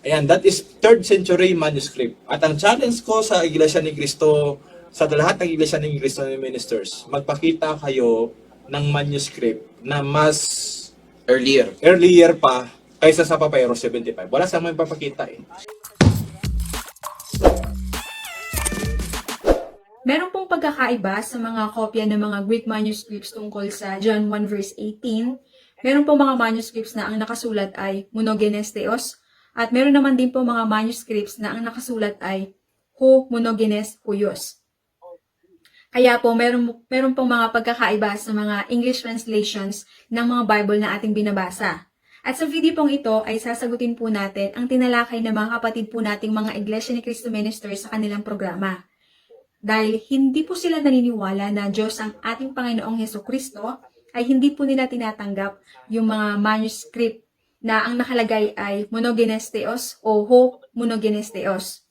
Ayan, that is 3rd century manuscript. At ang challenge ko sa Iglesia ni Cristo, sa lahat ng Iglesia ni Cristo ni ministers, magpakita kayo ng manuscript na mas Earlier. earlier pa kaysa sa Papyrus 75. Wala sa mga papakita eh. Meron pong pagkakaiba sa mga kopya ng mga Greek manuscripts tungkol sa John 1 verse 18. Meron pong mga manuscripts na ang nakasulat ay monogenes theos at meron naman din po mga manuscripts na ang nakasulat ay ho monogenes huios. Kaya po meron, meron pong mga pagkakaiba sa mga English translations ng mga Bible na ating binabasa. At sa video pong ito ay sasagutin po natin ang tinalakay ng mga kapatid po nating mga Iglesia ni Cristo Ministers sa kanilang programa dahil hindi po sila naniniwala na Diyos ang ating Panginoong Heso Kristo, ay hindi po nila tinatanggap yung mga manuscript na ang nakalagay ay monogenes theos o ho monogenes theos.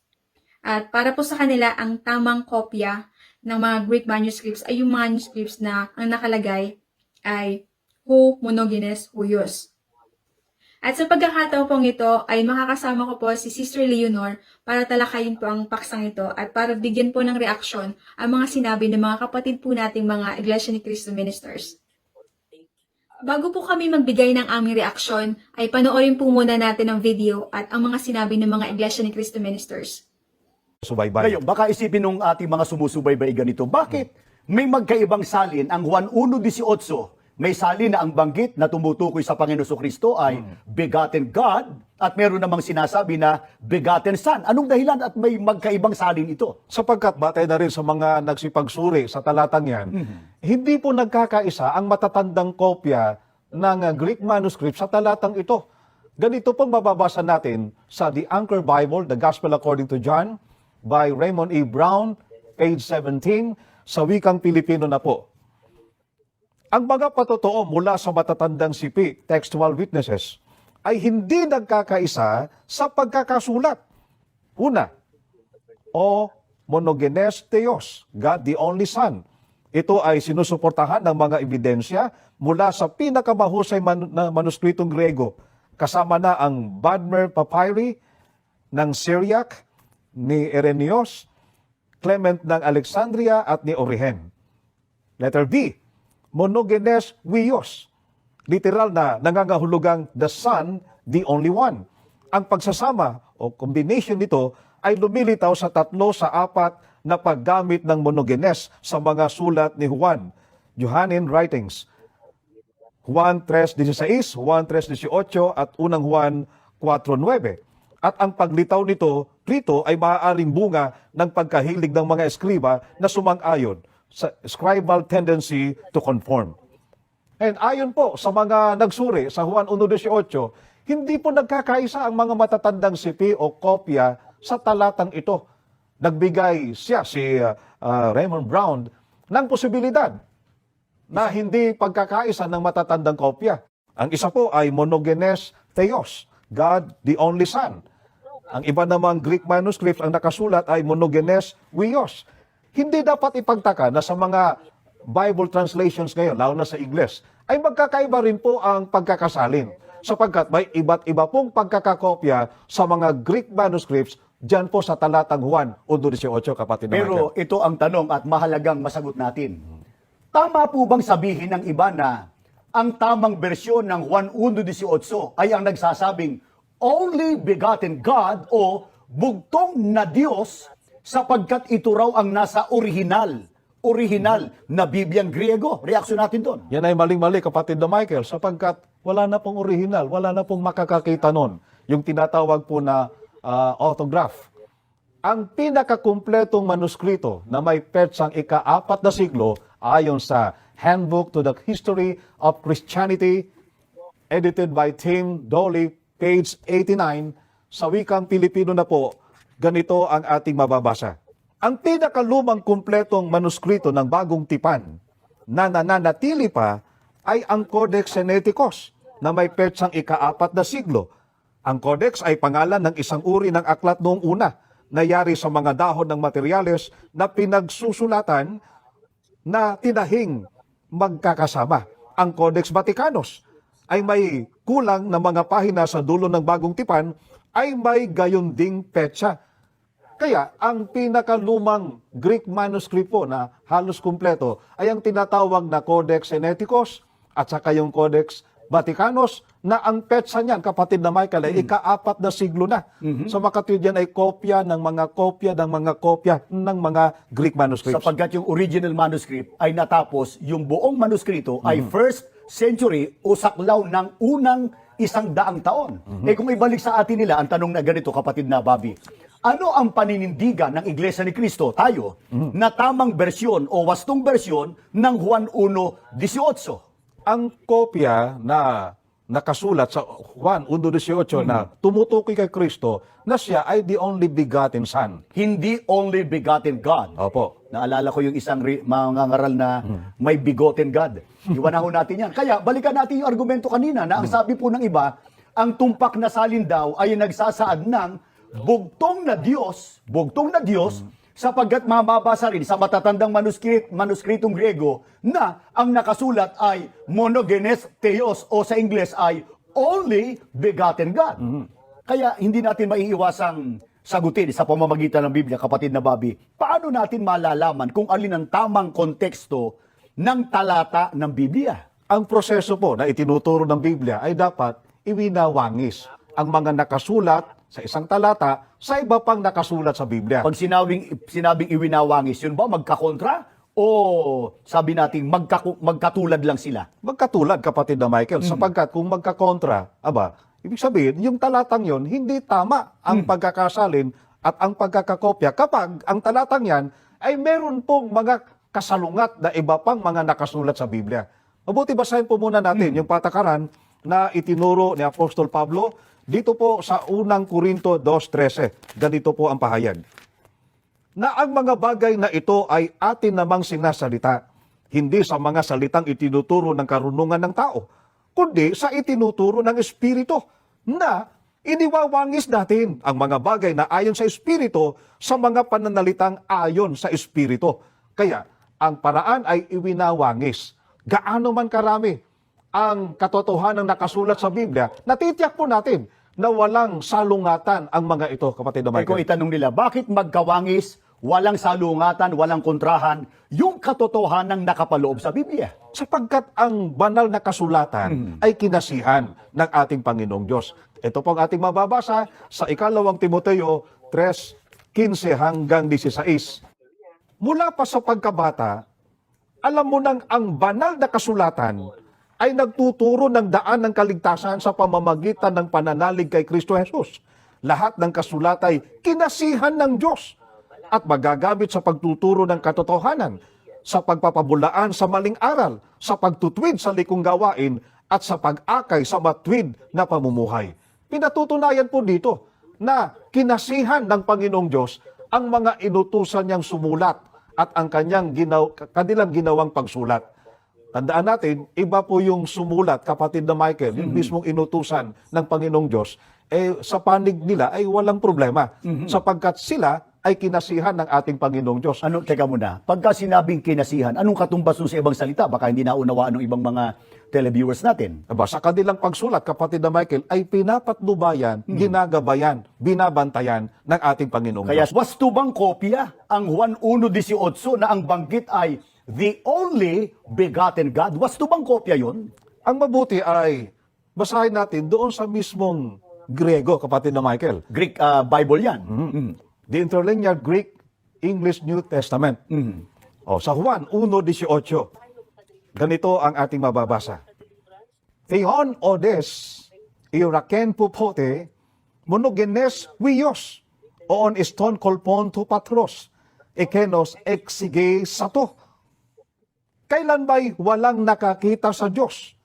At para po sa kanila, ang tamang kopya ng mga Greek manuscripts ay yung manuscripts na ang nakalagay ay ho monogenes huios. At sa pagkakataon pong ito ay makakasama ko po si Sister Leonor para talakayin po ang paksang ito at para bigyan po ng reaksyon ang mga sinabi ng mga kapatid po nating mga Iglesia ni Cristo ministers. Bago po kami magbigay ng aming reaksyon, ay panoorin po muna natin ang video at ang mga sinabi ng mga Iglesia ni Cristo ministers. subaybay. Ngayon, baka isipin nung ating mga sumusubaybay ganito, bakit may magkaibang salin ang Juan 1.18, may salin na ang banggit na tumutukoy sa Panginoon Kristo ay begotten God at meron namang sinasabi na begotten Son. Anong dahilan at may magkaibang salin ito? Sapagkat batay na rin sa mga nagsipagsuri sa talatang yan, hindi po nagkakaisa ang matatandang kopya ng Greek manuscript sa talatang ito. Ganito pong mababasa natin sa The Anchor Bible, The Gospel According to John, by Raymond E. Brown, page 17, sa wikang Pilipino na po. Ang mga patotoo mula sa matatandang sipi, textual witnesses, ay hindi nagkakaisa sa pagkakasulat. Una, o monogenes theos, God the only Son. Ito ay sinusuportahan ng mga ebidensya mula sa pinakamahusay man- na manuskritong Grego, kasama na ang Badmer Papyri ng Syriac, ni Irenaeus, Clement ng Alexandria at ni Origen. Letter B, monogenes huios. Literal na nangangahulugang the Son, the only one. Ang pagsasama o combination nito ay lumilitaw sa tatlo sa apat na paggamit ng monogenes sa mga sulat ni Juan, Johannine writings. Juan 3.16, Juan 3.18 at unang Juan 4.9. At ang paglitaw nito rito ay maaaring bunga ng pagkahilig ng mga eskriba na sumang-ayon scribal tendency to conform. And ayon po sa mga nagsuri sa Juan 1.18, hindi po nagkakaisa ang mga matatandang sipi o kopya sa talatang ito. Nagbigay siya, si uh, uh, Raymond Brown, ng posibilidad na hindi pagkakaisa ng matatandang kopya. Ang isa po ay monogenes theos, God the only Son. Ang iba namang Greek manuscripts ang nakasulat ay monogenes huios. Hindi dapat ipagtaka na sa mga Bible translations ngayon, lalo na sa Ingles, ay magkakaiba rin po ang pagkakasalin sapagkat may iba't iba pong pagkakakopya sa mga Greek manuscripts dyan po sa talatang Juan 1.18, kapatid na Pero Michael. ito ang tanong at mahalagang masagot natin. Tama po bang sabihin ng iba na ang tamang bersyon ng Juan 1.18 ay ang nagsasabing only begotten God o bugtong na Diyos sapagkat ito raw ang nasa original, original na Bibliang Griego. Reaksyon natin doon. Yan ay maling-mali, kapatid na Michael, sapagkat wala na pong original, wala na pong makakakita nun. Yung tinatawag po na ah, autograph. Ang pinakakumpletong manuskrito na may petsang ika-apat na siglo ayon sa Handbook to the History of Christianity edited by Tim Dolly, page 89, sa wikang Pilipino na po, ganito ang ating mababasa. Ang pinakalumang kumpletong manuskrito ng bagong tipan na nananatili pa ay ang Codex Sinaiticus na may petsang ikaapat na siglo. Ang Codex ay pangalan ng isang uri ng aklat noong una na yari sa mga dahon ng materyales na pinagsusulatan na tinahing magkakasama. Ang Codex Vaticanus ay may kulang na mga pahina sa dulo ng bagong tipan ay may gayon ding petsa. Kaya ang pinakalumang Greek manuscript po na halos kumpleto ay ang tinatawag na Codex Sinaiticus at saka yung Codex Vaticanus na ang petsa niyan, kapatid na Michael, ay ika-apat na siglo na. So makatwid yan ay kopya ng mga kopya ng mga kopya ng mga Greek manuscripts. Sapagkat yung original manuscript ay natapos, yung buong manuskrito ay first century o saklaw ng unang isang daang taon. Eh kung ibalik sa atin nila, ang tanong na ganito, kapatid na Bobby, ano ang paninindigan ng Iglesia ni Cristo, tayo, na tamang bersyon o wastong bersyon ng Juan 1.18? ang kopya na nakasulat sa Juan 1.18 na tumutukoy kay Kristo na siya ay the only begotten Son. Hindi only begotten God. Opo. Naalala ko yung isang ri- mga ngaral na may bigoten God. Iwanaho natin yan. Kaya balikan natin yung argumento kanina na ang sabi po ng iba, ang tumpak na salin daw ay nagsasaad ng bugtong na Diyos, bugtong na Diyos, sapagkat mababasa rin sa matatandang manuskrit, manuskritong Grego na ang nakasulat ay monogenes theos o sa Ingles ay only begotten God. Kaya hindi natin maiiwasang sagutin sa pamamagitan ng Biblia, kapatid na Bobby, paano natin malalaman kung alin ang tamang konteksto ng talata ng Biblia? Ang proseso po na itinuturo ng Biblia ay dapat iwinawangis ang mga nakasulat sa isang talata sa iba pang nakasulat sa Biblia. Pag sinabing, sinabing iwinawangis, yun ba magkakontra? O sabi natin magkaku- magkatulad lang sila? Magkatulad, kapatid na Michael, sapagkat kung magkakontra, aba, ibig sabihin, yung talatang yon hindi tama ang pagkakasalin at ang pagkakakopya kapag ang talatang yan ay meron pong mga kasalungat na iba pang mga nakasulat sa Biblia. Mabuti basahin po muna natin yung patakaran na itinuro ni Apostol Pablo dito po sa unang Korinto 2.13. Ganito po ang pahayag na ang mga bagay na ito ay atin namang sinasalita, hindi sa mga salitang itinuturo ng karunungan ng tao, kundi sa itinuturo ng Espiritu na iniwawangis natin ang mga bagay na ayon sa Espiritu sa mga pananalitang ayon sa Espiritu. Kaya ang paraan ay iwinawangis. Gaano man karami ang katotohanan nakasulat sa Biblia, natitiyak po natin na walang salungatan ang mga ito, kapatid na Eh kung Michael. itanong nila, bakit magkawangis, walang salungatan, walang kontrahan, yung katotohanan nakapaloob sa Biblia? sapagkat ang banal na kasulatan ay kinasihan ng ating Panginoong Diyos. Ito po ang ating mababasa sa ikalawang Timoteo 3:15 hanggang 16. Mula pa sa pagkabata, alam mo nang ang banal na kasulatan ay nagtuturo ng daan ng kaligtasan sa pamamagitan ng pananalig kay Kristo Jesus. Lahat ng kasulat ay kinasihan ng Diyos at magagamit sa pagtuturo ng katotohanan, sa pagpapabulaan sa maling aral, sa pagtutwid sa likong gawain, at sa pag-akay sa matwid na pamumuhay. Pinatutunayan po dito na kinasihan ng Panginoong Diyos ang mga inutusan niyang sumulat at ang kanyang ginaw, kanilang ginawang pagsulat. Tandaan natin, iba po yung sumulat, kapatid na Michael, yung mismong inutusan ng Panginoong Diyos, eh sa panig nila ay walang problema sapagkat sila ay kinasihan ng ating Panginoong Diyos. Ano, teka muna, pagka sinabing kinasihan, anong katumbas nun sa ibang salita? Baka hindi naunawaan ng ibang mga televiewers natin. Aba, sa kanilang pagsulat, kapatid na Michael, ay pinapatnubayan, ginagabayan, binabantayan ng ating Panginoong Kaya Diyos. wasto bang kopya ang Juan 1.18 na ang banggit ay the only begotten God? Wasto bang kopya yun? Ang mabuti ay basahin natin doon sa mismong Grego, kapatid na Michael. Greek ah, Bible yan. Mm. The Interlinear Greek English New Testament. O, sa Juan 1.18, ganito ang ating mababasa. Theon odes, iraken pupote, monogenes wios, oon iston kolpon tu patros, ekenos exige sato. Kailan ba'y walang nakakita sa Diyos?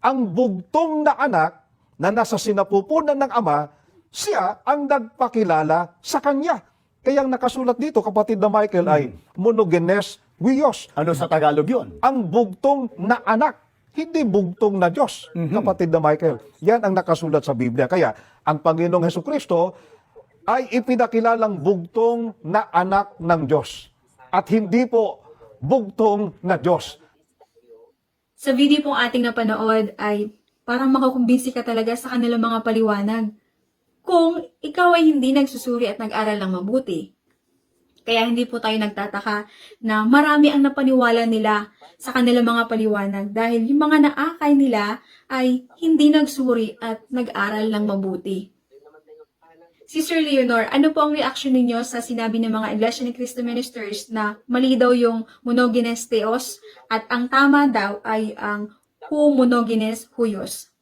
Ang bugtong na anak na nasa sinapupunan ng Ama, siya ang nagpakilala sa Kanya. Kaya ang nakasulat dito, kapatid na Michael, ay monogenes wios. Ano sa Tagalog yun? Ang bugtong na anak, hindi bugtong na Diyos, kapatid na Michael. Yan ang nakasulat sa Biblia. Kaya ang Panginoong Heso Kristo ay ipinakilalang bugtong na anak ng Diyos. At hindi po bugtong na Diyos. Sa video pong ating napanood ay parang makakumbinsi ka talaga sa kanilang mga paliwanag. kung ikaw ay hindi nagsusuri at nag-aral ng mabuti. Kaya hindi po tayo nagtataka na marami ang napaniwala nila sa kanilang mga paliwanag dahil yung mga naakay nila ay hindi nagsuri at nag-aral ng mabuti. Sister Leonor, ano po ang reaction ninyo sa sinabi ng mga Iglesia ni Cristo ministers na mali daw yung monogenes theos at ang tama daw ay ang hu huios?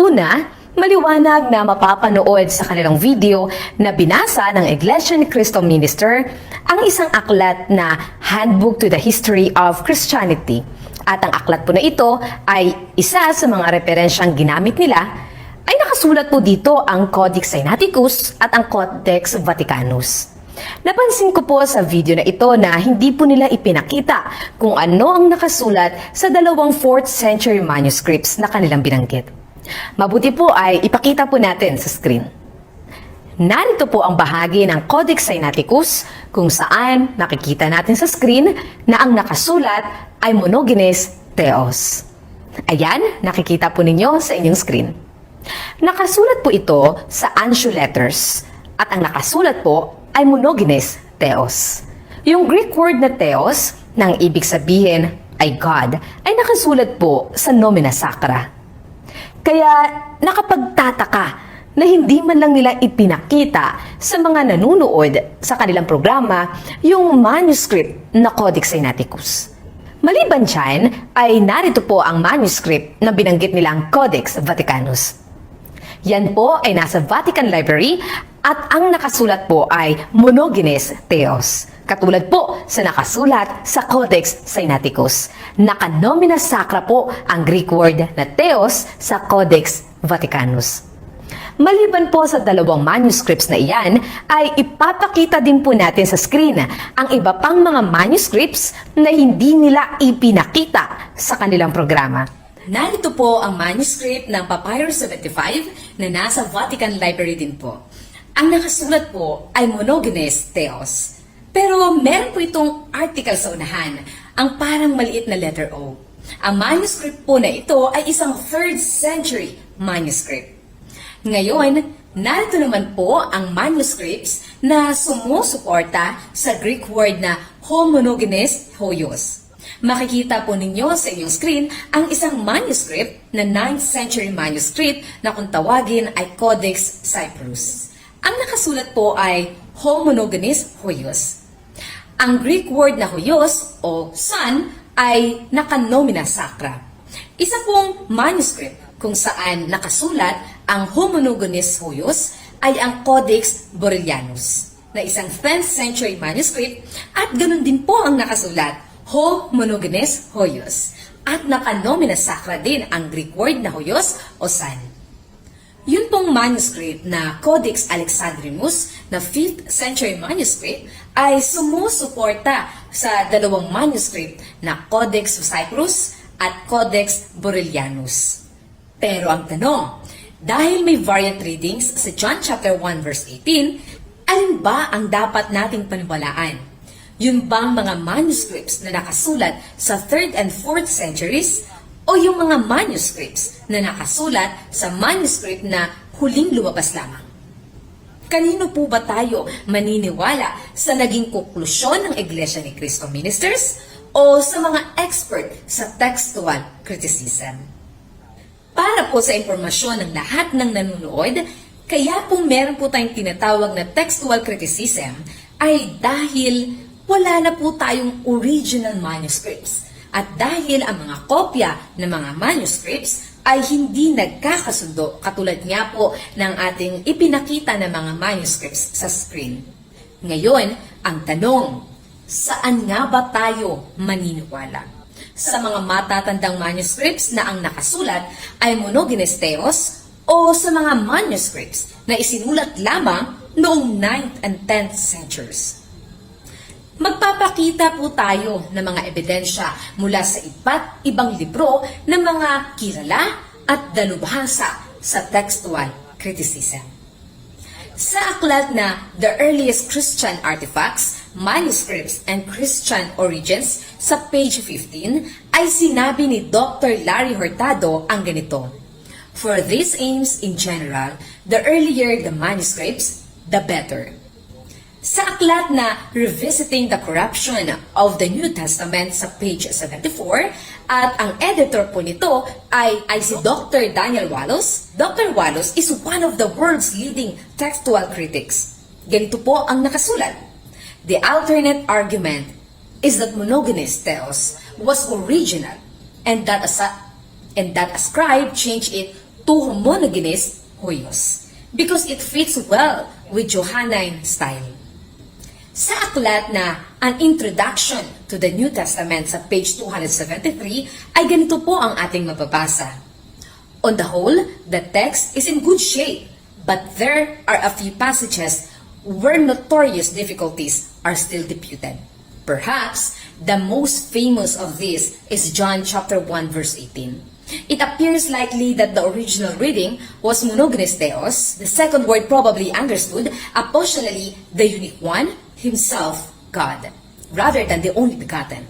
Una, maliwanag na mapapanood sa kanilang video na binasa ng Iglesia ni Cristo Minister ang isang aklat na Handbook to the History of Christianity. At ang aklat po na ito ay isa sa mga referensyang ginamit nila ay nakasulat po dito ang Codex Sinaiticus at ang Codex Vaticanus. Napansin ko po sa video na ito na hindi po nila ipinakita kung ano ang nakasulat sa dalawang 4th century manuscripts na kanilang binanggit. Mabuti po ay ipakita po natin sa screen. Narito po ang bahagi ng Codex Sinaiticus kung saan nakikita natin sa screen na ang nakasulat ay monogenes theos. Ayan, nakikita po ninyo sa inyong screen. Nakasulat po ito sa Anshu letters at ang nakasulat po ay monogenes theos. Yung Greek word na theos, nang ibig sabihin ay God, ay nakasulat po sa nomina sacra. Kaya nakapagtataka na hindi man lang nila ipinakita sa mga nanunood sa kanilang programa yung manuscript na Codex Sinaiticus. Maliban dyan, ay narito po ang manuscript na binanggit nilang Codex Vaticanus. Yan po ay nasa Vatican Library at ang nakasulat po ay Monogenes Theos. Katulad po sa nakasulat sa Codex Sinaiticus. Nakanomina sacra po ang Greek word na Theos sa Codex Vaticanus. Maliban po sa dalawang manuscripts na iyan, ay ipapakita din po natin sa screen ang iba pang mga manuscripts na hindi nila ipinakita sa kanilang programa. Narito po ang manuscript ng Papyrus 75 na nasa Vatican Library din po. Ang nakasulat po ay Monogenes Theos. Pero meron po itong article sa unahan, ang parang maliit na letter O. Ang manuscript po na ito ay isang 3rd century manuscript. Ngayon, narito naman po ang manuscripts na sumusuporta sa Greek word na homogenes hoios. Makikita po ninyo sa inyong screen ang isang manuscript na 9th century manuscript na kung tawagin ay Codex Cyprus. Ang nakasulat po ay homogenes hoios. Ang Greek word na hoios o son ay nakanomina sacra. Isa pong manuscript kung saan nakasulat ang homogenes hoios ay ang Codex Borellianus na isang 10th century manuscript at ganun din po ang nakasulat Ho monogenes hoios at nakanomina sacra din ang Greek word na hoios o san. Yun pong manuscript na Codex Alexandrinus na 5th century manuscript ay sumusuporta sa dalawang manuscript na Codex Cyprus at Codex Borellianus. Pero ang tanong, dahil may variant readings sa John chapter 1 verse 18, alin ba ang dapat nating paniwalaan? Yun bang mga manuscripts na nakasulat sa 3rd and 4th centuries o yung mga manuscripts na nakasulat sa manuscript na huling lumabas lamang? Kanino po ba tayo maniniwala sa naging konklusyon ng Iglesia ni Cristo Ministers o sa mga expert sa textual criticism? Para po sa impormasyon ng lahat ng nanonood, kaya po meron po tayong tinatawag na textual criticism ay dahil wala na po tayong original manuscripts. At dahil ang mga kopya ng mga manuscripts ay hindi nagkakasundo katulad nga po ng ating ipinakita ng mga manuscripts sa screen. Ngayon, ang tanong, saan nga ba tayo maniniwala? Sa mga matatandang manuscripts na ang nakasulat ay monogenes theos o sa mga manuscripts na isinulat lamang noong 9th and 10th centuries? Magpapakita po tayo ng mga ebidensya mula sa iba't ibang libro ng mga kilala at dalubhasa sa textual criticism. Sa aklat na The Earliest Christian Artifacts, Manuscripts and Christian Origins sa page 15 ay sinabi ni Dr. Larry Hurtado ang ganito. For these aims in general, the earlier the manuscripts, the better. Sa aklat na Revisiting the Corruption of the New Testament sa page 74, at ang editor po nito ay, ay si Dr. Daniel Wallace. Dr. Wallace is one of the world's leading textual critics. Ganito po ang nakasulat. The alternate argument is that monogamous theos was original and that asa- and that a scribe changed it to homogeneous huios because it fits well with Johannine style. Sa aklat na An Introduction to the New Testament sa page 273 ay ganito po ang ating mababasa. On the whole, the text is in good shape, but there are a few passages where notorious difficulties are still disputed. Perhaps the most famous of these is John chapter 1 verse 18. It appears likely that the original reading was monogenes the second word probably understood apostolally the unique one, himself, God, rather than the only begotten.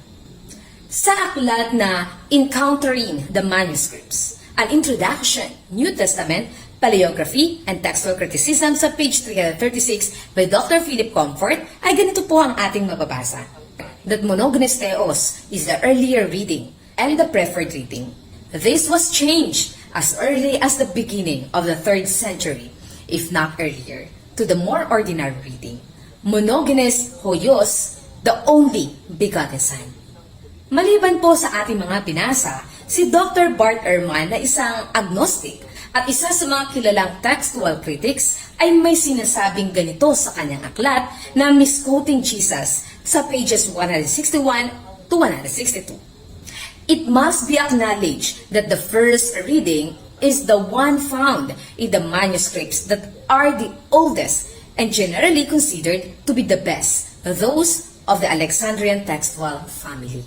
Sa aklat na Encountering the Manuscripts, an Introduction, New Testament, Paleography, and Textual Criticism sa page 336 by Dr. Philip Comfort ay ganito po ang ating mababasa. That monogenes theos is the earlier reading and the preferred reading. This was changed as early as the beginning of the 3rd century, if not earlier, to the more ordinary reading. Monogenes hoyos, the only begotten Son. Maliban po sa ating mga binasa, si Dr. Bart Ehrman na isang agnostic at isa sa mga kilalang textual critics ay may sinasabing ganito sa kanyang aklat na misquoting Jesus sa pages 161 to 162. It must be acknowledged that the first reading is the one found in the manuscripts that are the oldest and generally considered to be the best, those of the Alexandrian textual family.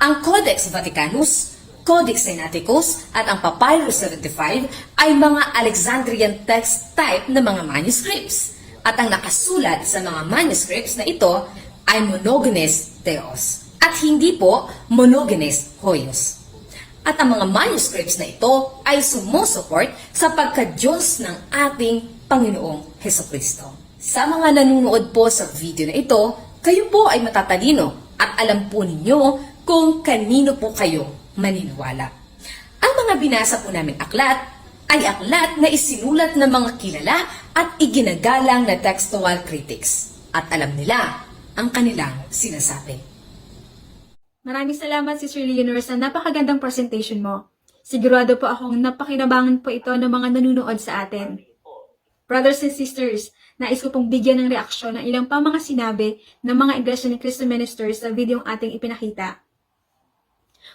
Ang Codex Vaticanus, Codex Sinaiticus at ang Papyrus 75 ay mga Alexandrian text type na mga manuscripts. At ang nakasulat sa mga manuscripts na ito ay monogenes theos at hindi po monogenes hoyos. At ang mga manuscripts na ito ay sumusuport sa pagka-Diyos ng ating Panginoong Heso Kristo. Sa mga nanonood po sa video na ito, kayo po ay matatalino at alam po ninyo kung kanino po kayo maniniwala. Ang mga binasa po namin aklat ay aklat na isinulat ng mga kilala at iginagalang na textual critics. At alam nila ang kanilang sinasabi. Maraming salamat, Sister Leonor, sa napakagandang presentation mo. Sigurado po akong napakinabangan po ito ng mga nanunood sa atin. Brothers and sisters, nais ko pong bigyan ng reaksyon ng ilang pa mga sinabi ng mga Iglesia ni Cristo Ministers sa videong ating ipinakita.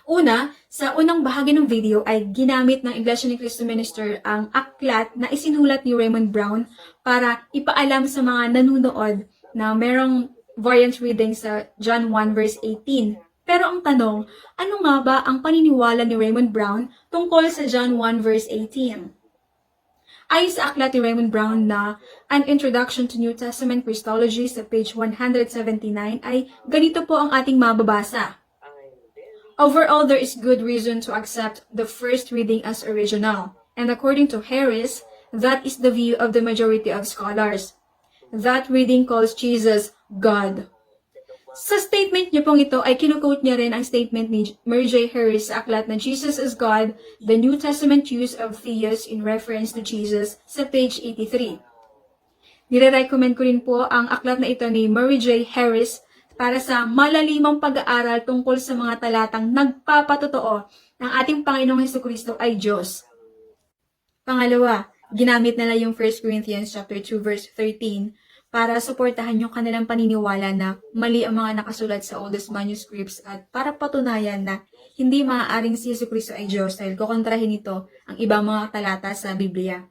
Una, sa unang bahagi ng video ay ginamit ng Iglesia ni Cristo Minister ang aklat na isinulat ni Raymond Brown para ipaalam sa mga nanunood na merong variant reading sa John 1 verse 18. Pero ang tanong, ano nga ba ang paniniwala ni Raymond Brown tungkol sa John 1 verse 18? Ayon sa aklat ni Raymond Brown na An Introduction to New Testament Christology sa page 179 ay ganito po ang ating mababasa. Overall, there is good reason to accept the first reading as original. And according to Harris, that is the view of the majority of scholars. That reading calls Jesus God. Sa statement niya pong ito ay kinukote niya rin ang statement ni Mary J. Harris sa aklat na Jesus is God, the New Testament use of Theos in reference to Jesus sa page 83. Nire-recommend ko rin po ang aklat na ito ni Mary J. Harris para sa malalimang pag-aaral tungkol sa mga talatang nagpapatotoo ng ating Panginoong Heso Kristo ay Diyos. Pangalawa, ginamit nila yung 1 Corinthians chapter 2 verse 13 para suportahan yung kanilang paniniwala na mali ang mga nakasulat sa oldest manuscripts at para patunayan na hindi maaaring si Yesu Cristo ay Diyos dahil kukontrahin nito ang ibang mga talata sa Biblia.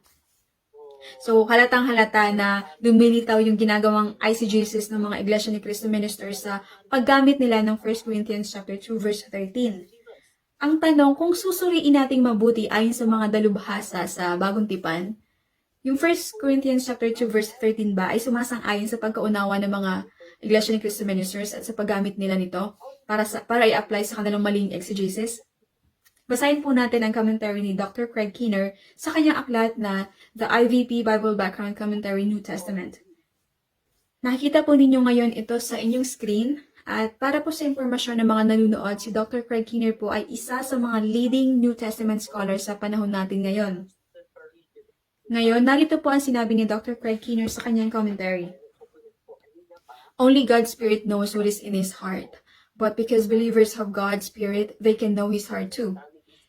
So, halatang halata na lumilitaw yung ginagawang ICGCs ng mga Iglesia ni Cristo ministers sa paggamit nila ng 1 Corinthians chapter 2 verse 13. Ang tanong, kung susuriin nating mabuti ayon sa mga dalubhasa sa Bagong Tipan, yung 1 Corinthians chapter 2 verse 13 ba ay sumasang-ayon sa pagkaunawa ng mga Iglesia ni Cristo ministers at sa paggamit nila nito para sa para i-apply sa kanilang maling exegesis? Basahin po natin ang commentary ni Dr. Craig Keener sa kanyang aklat na The IVP Bible Background Commentary New Testament. Nakikita po ninyo ngayon ito sa inyong screen at para po sa impormasyon ng mga nanonood, si Dr. Craig Keener po ay isa sa mga leading New Testament scholars sa panahon natin ngayon. Ngayon, narito po ang sinabi ni Dr. Craig Keener sa kanyang commentary. Only God's Spirit knows what is in His heart. But because believers have God's Spirit, they can know His heart too.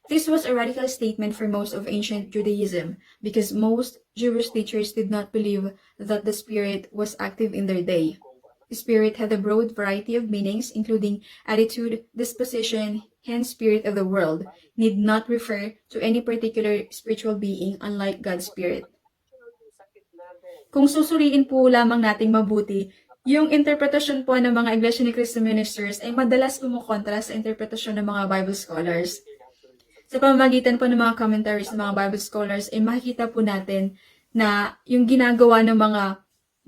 This was a radical statement for most of ancient Judaism, because most Jewish teachers did not believe that the Spirit was active in their day. Spirit had a broad variety of meanings, including attitude, disposition, hence spirit of the world, need not refer to any particular spiritual being unlike God's Spirit. Kung susuriin po lamang nating mabuti, yung interpretasyon po ng mga Iglesia ni Cristo ministers ay madalas kumukontra sa interpretasyon ng mga Bible scholars. Sa pamamagitan po ng mga commentaries ng mga Bible scholars ay makikita po natin na yung ginagawa ng mga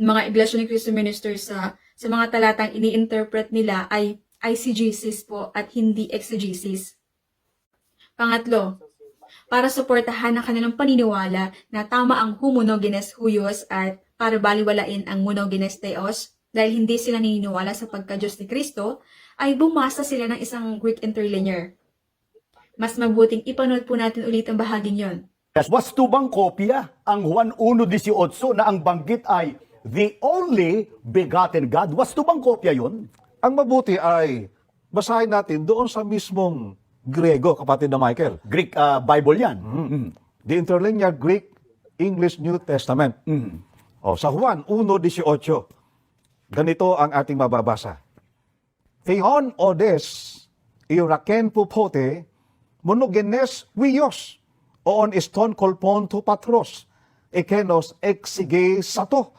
mga Iglesia ni Cristo ministers sa sa mga talatang ini-interpret nila ay eisegesis po at hindi exegesis. Pangatlo, para suportahan ang kanilang paniniwala na tama ang homogenes huios at para baliwalain ang monogenes theos dahil hindi sila naniniwala sa pagka-Diyos ni Kristo, ay bumasa sila ng isang Greek interlinear. Mas mabuting ipanood po natin ulit ang bahaging yon. Wasto bang kopya ang Juan 1.18 na ang banggit ay the only begotten God? Wasto bang kopya yun? Ang mabuti ay basahin natin doon sa mismong Grego, kapatid na Michael. Greek ah, Bible yan. Mm. The Interlinear Greek English New Testament. O, sa Juan 1.18, ganito ang ating mababasa. Theon odes iuraken pupote monogenes wios oon iston kolpon to patros ekenos exige sato.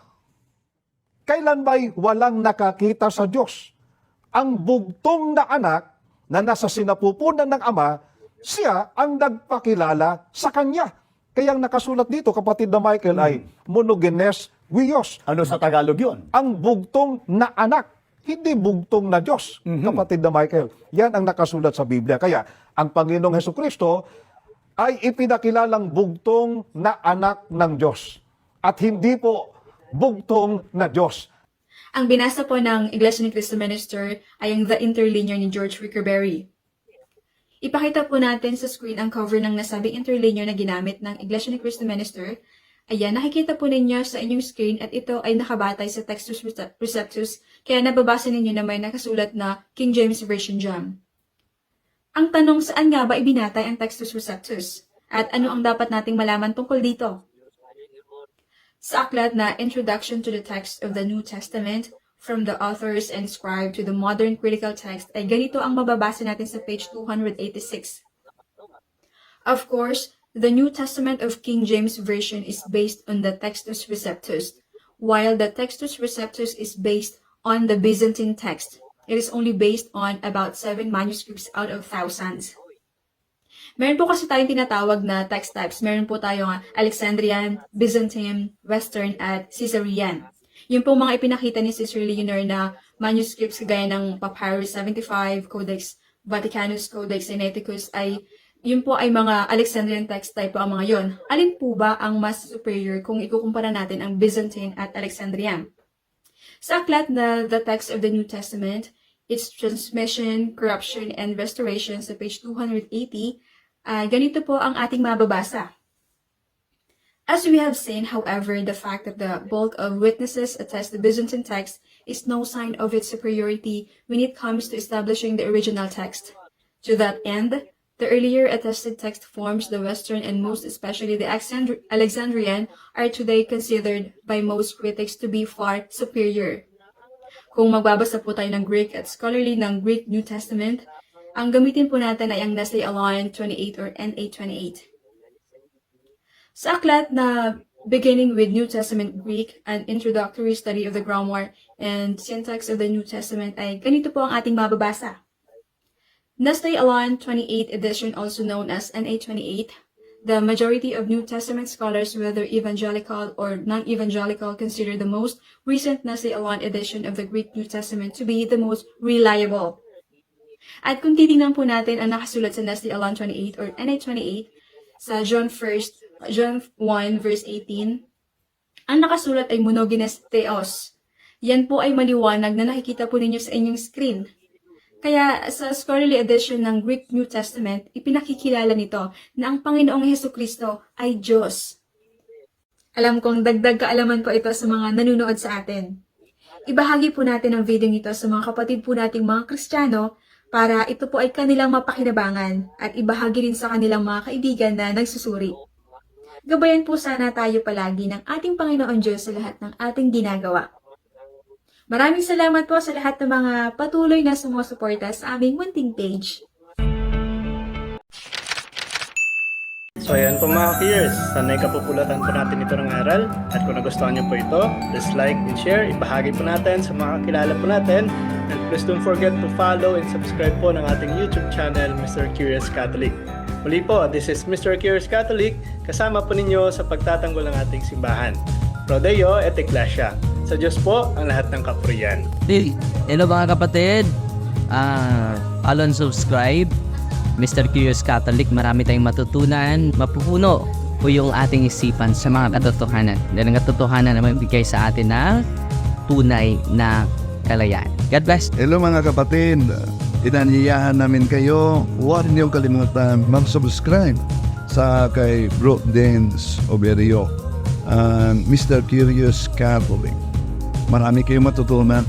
Kailan ba'y walang nakakita sa Diyos? Ang bugtong na anak na nasa sinapupunan ng Ama, siya ang nagpakilala sa Kanya. Kaya ang nakasulat dito, kapatid na Michael, ay monogenes wios. Ano sa Tagalog yun? Ang bugtong na anak, hindi bugtong na Diyos, kapatid na Michael. Yan ang nakasulat sa Biblia. Kaya ang Panginoong Heso Kristo ay ipinakilalang bugtong na anak ng Diyos. At hindi po bugtong na Diyos. Ang binasa po ng Iglesia ni Cristo Minister ay ang The Interlinear ni George Wickerberry. Ipakita po natin sa screen ang cover ng nasabing interlinear na ginamit ng Iglesia ni Cristo Minister. Ayan, nakikita po ninyo sa inyong screen at ito ay nakabatay sa Textus Receptus, kaya nababasa ninyo na may nakasulat na King James Version John. Ang tanong, saan nga ba ibinatay ang Textus Receptus? At ano ang dapat nating malaman tungkol dito? Sa aklat na Introduction to the Text of the New Testament, from the authors and scribe to the modern critical text, ay ganito ang mababasa natin sa page 286. Of course, the New Testament of King James Version is based on the Textus Receptus, while the Textus Receptus is based on the Byzantine text. It is only based on about seven manuscripts out of thousands. Meron po kasi tayong tinatawag na text types. Meron po tayong Alexandrian, Byzantine, Western, at Caesarean. Yun po mga ipinakita ni Sister Leonor na manuscripts kagaya ng Papyrus 75, Codex Vaticanus, Codex Sinaiticus ay yun po ay mga Alexandrian text type po ang mga yon. Alin po ba ang mas superior kung ikukumpara natin ang Byzantine at Alexandrian? Sa aklat na The Text of the New Testament, its transmission, corruption, and restoration sa page 280, ah, ganito po ang ating mababasa. As we have seen, however, the fact that the bulk of witnesses attest the Byzantine text is no sign of its superiority when it comes to establishing the original text. To that end, the earlier attested text forms, the Western and most especially the Alexandr- Alexandrian, are today considered by most critics to be far superior. Kung magbabasa po tayo ng Greek at scholarly ng Greek New Testament, ang gamitin po natin ay ang Nestle Align 28 or NA28. Sa aklat na Beginning with New Testament Greek, an introductory study of the grammar and syntax of the New Testament ay ganito po ang ating mababasa. Nestle Align 28 edition, also known as NA28, the majority of New Testament scholars, whether evangelical or non-evangelical, consider the most recent Nestle Align edition of the Greek New Testament to be the most reliable. At kung titingnan po natin ang nakasulat sa Nestle Alarm 28 or NA28 sa John 1, John 1 verse 18, ang nakasulat ay monogenes theos. Yan po ay maliwanag na nakikita po ninyo sa inyong screen. Kaya sa scholarly edition ng Greek New Testament, ipinakikilala nito na ang Panginoong Heso Kristo ay Diyos. Alam kong dagdag kaalaman po ito sa mga nanonood sa atin. Ibahagi po natin ang video nito sa mga kapatid po nating mga Kristiyano para ito po ay kanilang mapakinabangan at ibahagi rin sa kanilang mga kaibigan na nagsusuri. Gabayan po sana tayo palagi ng ating Panginoon Diyos sa lahat ng ating ginagawa. Maraming salamat po sa lahat ng mga patuloy na sumusuporta sa aming munting page. So ayan po mga peers, sanay kapupulatan po natin ito ng aral at kung nagustuhan niyo po ito, please like and share, ibahagi po natin sa mga kilala po natin and please don't forget to follow and subscribe po ng ating YouTube channel, Mr. Curious Catholic. Muli po, this is Mr. Curious Catholic, kasama po ninyo sa pagtatanggol ng ating simbahan. Prodeo et Ecclesia. Sa Diyos po ang lahat ng kapurian. Hey, hello mga kapatid. Ah, follow and subscribe. Mr. Curious Catholic, marami tayong matutunan. Mapupuno po yung ating isipan sa mga katotohanan. Dahil ang katotohanan na magbigay sa atin ng tunay na kalayaan. God bless. Hello mga kapatid, inanyayahan namin kayo, huwag niyong kalimutan mag-subscribe sa kay Bro Dance Oberio and Mr. Curious Catholic. Marami kayong matutunan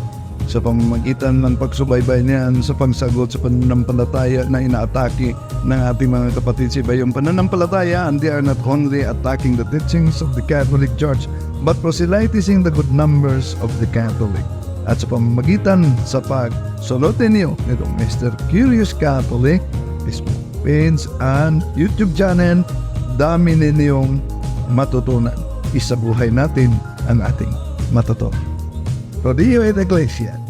sa pamamagitan ng pagsubaybay niyan sa pagsagot sa pananampalataya na inaatake ng ating mga kapatid sa iba. Yung pananampalataya, and they are not only attacking the teachings of the Catholic Church, but proselytizing the good numbers of the Catholic. At sa pamamagitan sa pagsulotin niyo nitong Mr. Curious Catholic, Facebook page and YouTube channel, dami ninyong matutunan. Isabuhay natin ang ating matutunan. Rodillo et Iglesia.